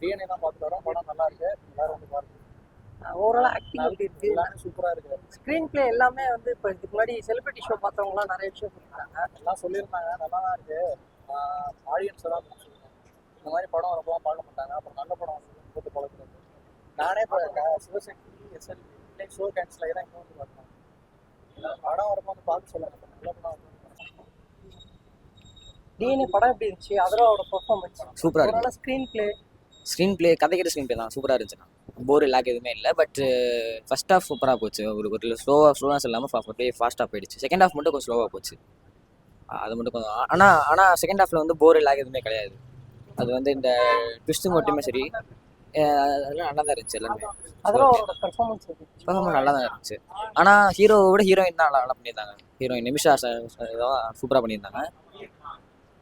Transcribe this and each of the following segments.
DNA தான் பார்த்துட்டு வரோம் படம் நல்லா இருக்கு. எல்லாரும் வந்து பாருங்க ஓவராலாக ஆக்டிங் எப்படி இருக்கு? எல்லாமே சூப்பரா இருக்கு. ஸ்க்ரீன் பிளே எல்லாமே வந்து இப்போ இதுக்கு முன்னாடி செலிபிரிட்டி ஷோ பார்த்தவங்கலாம் நிறைய விஷயம் சொல்லியிருக்காங்க. எல்லாம் சொல்லியிருந்தாங்க. நல்லா தான் இருக்கு. ஆடியன்ஸ் எல்லாம் இந்த மாதிரி படம் வரப்போலாம் பார்க்க மாட்டாங்க. அப்புறம் நல்ல படம் வந்து பழக்கிறது நானே இப்போ சிவசக்தி எஸ்எல்பி இல்லை ஷோ கேன்சல் தான் இங்கே வந்து பார்த்தேன் படம் வரப்போ வந்து பார்க்க சொல்லுங்க. நல்ல படம் டிஎன்ஏ படம் எப்படி இருந்துச்சு? அதரோட பெர்ஃபார்மன்ஸ் சூப்பராக இருக்கு. ஸ்க்ரீன் பிளே ஸ்க்ரீன் பிளே கதைக்கிற ஸ்க்ரீன் பிளே தான். சூப்பராக இருந்துச்சுண்ணா. போர் லேக் எதுவுமே இல்லை பட் ஃபர்ஸ்ட் ஹாஃப் சூப்பராக போச்சு. ஒரு ஒரு ஸ்லோவாக ஸ்லோனஸ் இல்லாமல் அப்படியே ஃபாஸ்ட்டாக போயிடுச்சு. செகண்ட் ஹாஃப் மட்டும் கொஞ்சம் ஸ்லோவாக போச்சு. அது மட்டும் கொஞ்சம் ஆனால் ஆனால் செகண்ட் ஹாஃபில் வந்து போர் லேக் எதுவுமே கிடையாது. அது வந்து இந்த ட்விஸ்ட்டு மட்டுமே சரி. அதெல்லாம் நல்லா தான் இருந்துச்சு எல்லாமே. பெர்ஃபார்மன்ஸ் நல்லா தான் இருந்துச்சு. ஆனால் ஹீரோவை விட ஹீரோயின் தான் நல்லா நல்லா பண்ணியிருந்தாங்க. ஹீரோயின் நிமிஷா சூப்பராக பண்ணியிருந்தாங்க.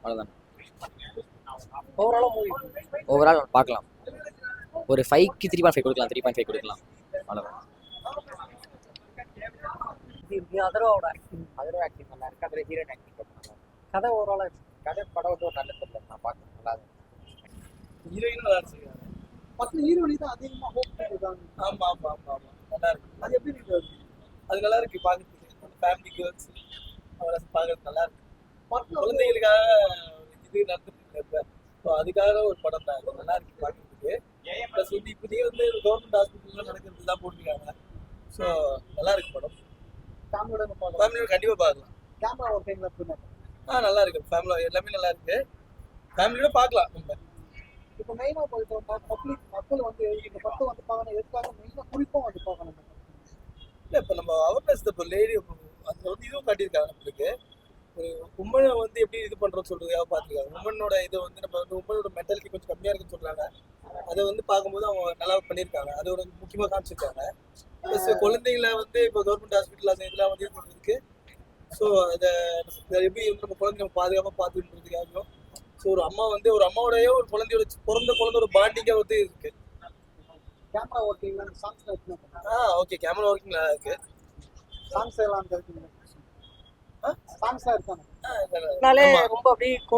அவ்வளோதான் ஓவராலாக மூவி ஓவரால் பார்க்கலாம். ஒரு ஃபைவ்க்கு த்ரீ பாயிண்ட் ஃபைவ் கொடுக்கலாம் த்ரீ பாயிண்ட் ஃபைவ் கொடுக்கலாம். அவ்வளோதான் அதரோட ஆக்டிங் ஆக்டிங் நல்லா இருக்கு அதில் ஹீரோயின் ஆக்டிங் கதை ஓவராலாக கதை படம் வந்து ஒரு நல்ல திட்டம் நான் பார்க்க நல்லா இருக்கு. ஹீரோயின் நல்லா ஹீரோனி தான் அதிகமாக ஹோப் பண்ணிருக்காங்க ஆமா ஆமா ஆமா ஆமா. நல்லா இருக்கு. அது எப்படி இருக்கு? அது நல்லா இருக்கு. பாக்குறதுக்கு ஃபேமிலி கேர்ள்ஸ் அவளை பாக்குறது நல்லா இருக்கு. குழந்தைகளுக்காக இது இப்ப ஸோ அதுக்காக ஒரு படம் தான். நல்லா இருக்கு பாக்குறதுக்கு. ப்ளஸ் வந்து இப்போதையே வந்து கவர்மெண்ட் ஹாஸ்பிட்டல்ல நடக்கிறது தான் போட்டிருக்காங்க. ஸோ நல்லா இருக்கு படம். ஃபேமிலியோட ஃபேமிலியோட கண்டிப்பா பார்க்கலாம். கேமரா ஒரு டைம்ல எப்படி ஆ நல்லா இருக்கு. ஃபேமிலி எல்லாமே நல்லா இருக்கு. ஃபேமிலியோட பார்க்கலாம். நம்ம இப்போ மெயினா போயிட்டு பப்ளிக் மக்கள் வந்து இந்த படம் வந்து பார்க்கணும். எதுக்காக மெயினா குறிப்பா வந்து பார்க்கணும்? இல்லை இப்போ நம்ம அவேர்னஸ் இப்போ லேடி அதில் வந்து இதுவும் காட்டியிருக்காங்க நம்மளுக்கு. உமனை வந்து எப்படி இது பண்ணுறோம்னு சொல்றதுக்காக பார்த்துருக்காங்க உமனோட இது வந்து நம்ம வந்து உமனோட மென்டாலிட்டி கொஞ்சம் கம்மியாக இருக்குன்னு சொல்கிறாங்க அதை வந்து பார்க்கும்போது அவங்க நல்லா பண்ணியிருக்காங்க. அது ஒரு முக்கியமாக காமிச்சிருக்காங்க. ப்ளஸ் குழந்தைங்கள வந்து இப்போ கவர்மெண்ட் ஹாஸ்பிட்டல் அந்த இதெல்லாம் வந்து இது ஸோ அதை எப்படி வந்து நம்ம குழந்தை நம்ம பாதுகாப்பாக பார்த்துக்கிறதுக்காகவும் ஸோ ஒரு அம்மா வந்து ஒரு அம்மாவோடய ஒரு குழந்தையோட பிறந்த குழந்தையோட பாண்டிங்காக வந்து இருக்கு. கேமரா ஒர்க்கிங்ல சாங்ஸ் ஆ ஓகே கேமரா ஒர்க்கிங் நல்லா இருக்கு. சாங்ஸ் எல்லாம்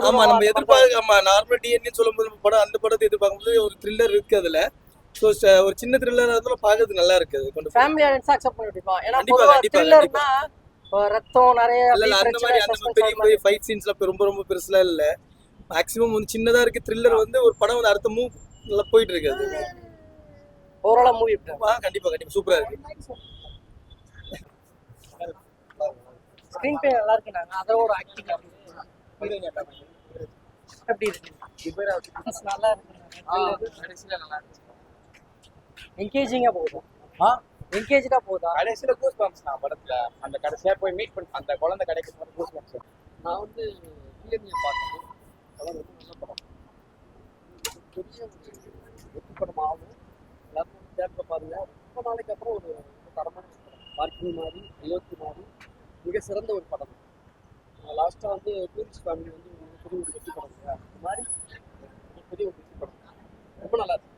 ஆமா. நம்ம எதிர்பார்க்க நார்மல் டிஎன்ஏ சொல்லும்போது படம் அந்த படத்தை எதிர்பார்க்கும்போது ஒரு த்ரில்லர் இருக்கு அதுல. ஸோ ஒரு சின்ன த்ரில்லர் இருந்தாலும் பார்க்கறதுக்கு நல்லா இருக்கு அது கொண்டு போய். ஃபேமிலி ஆடியன்ஸ் அக்செப்ட் பண்ண முடியுமா? ஏன்னா கண்டிப்பா, பொதுவா கண்டிப்பா, த்ரில்லர்னா ரத்தம் நிறைய இல்ல இல்ல அந்த மாதிரி அந்த மாதிரி பெரிய பெரிய பிரச்சனை ஃபைட் சீன்ஸ்லாம் இப்ப ரொம்ப ரொம்ப பெருசுலாம் இல்ல. மேக்ஸிமம் வந்து சின்னதா இருக்கு த்ரில்லர் வந்து ஒரு படம் வந்து அடுத்த மூவ் நல்லா போயிட்டு இருக்கு அது. ஓவராலா மூவி ஆ, கண்டிப்பா கண்டிப்பா. சூப்பரா இருக்கு. ஸ்க்ரீன் பிளே நல்லா இருக்கு நாங்க. அதோட ஆக்டிங் எப்படி இருக்கு. நல்லா இருக்கு. இருந்துச்சு என்கேஜிங்கா போகுதா? ஆ? என்கேஜா போகுதா? கடைசியில கூஸ் பம்ப்ஸ் நான் படத்துல அந்த கடைசியா போய் மீட் பண்ணி அந்த குழந்தை கிடைக்கும் போது கூஸ் பம்ப்ஸ் நான் வந்து டிஎன்ஏ பார்த்தேன் படம் ரொம்ப நல்ல படம். பெரிய வெற்றி படம் ஆகும். எல்லாரும் வந்து தேட்டரில் பாருங்க. ரொம்ப நாளைக்கு அப்புறம் ஒரு தரமான படம். பார்க்கிங் மாதிரி மாதிரி மிக சிறந்த ஒரு படம். லாஸ்ட்டாக வந்து டூரிஸ்ட் ஃபேமிலி வந்து ஒரு பெரிய ஒரு வெற்றி படம் அந்த மாதிரி ஒரு பெரிய ஒரு வெற்றி படம். ரொம்ப நல்லா இருக்கு.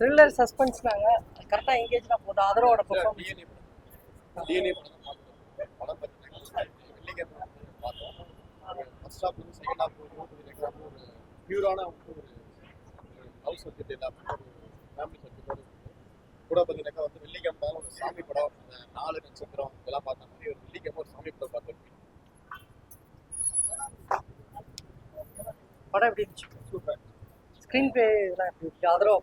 த்ரில்லர் சஸ்பென்ஸ்னாங்க கரெக்டா என்கேஜ்னா போகுதா அதரோட படம். டிஎன்ஏ படம் வெள்ளிக்கிழமை பார்த்தோம். ஃபர்ஸ்ட் ஹாஃப் வந்து செகண்ட் ஹாஃப் எக்ஸாம்பிள் ஒரு பியூரான ஒரு லவ் சப்ஜெக்ட் எல்லாமே ஒரு ஃபேமிலி இருக்குது கூட பார்த்தீங்கன்னாக்கா வந்து வெள்ளிக்கிழமை ஒரு சாமி படம் நாலு நட்சத்திரம் இதெல்லாம் பார்த்த மாதிரி ஒரு வெள்ளிக்கிழமை ஒரு சாமி படம் பார்த்தோம் படம் எப்படி இருந்துச்சு? சூப்பர். ஸ்க்ரீன் பிளே இதெல்லாம் எப்படி இருக்கு அதரோட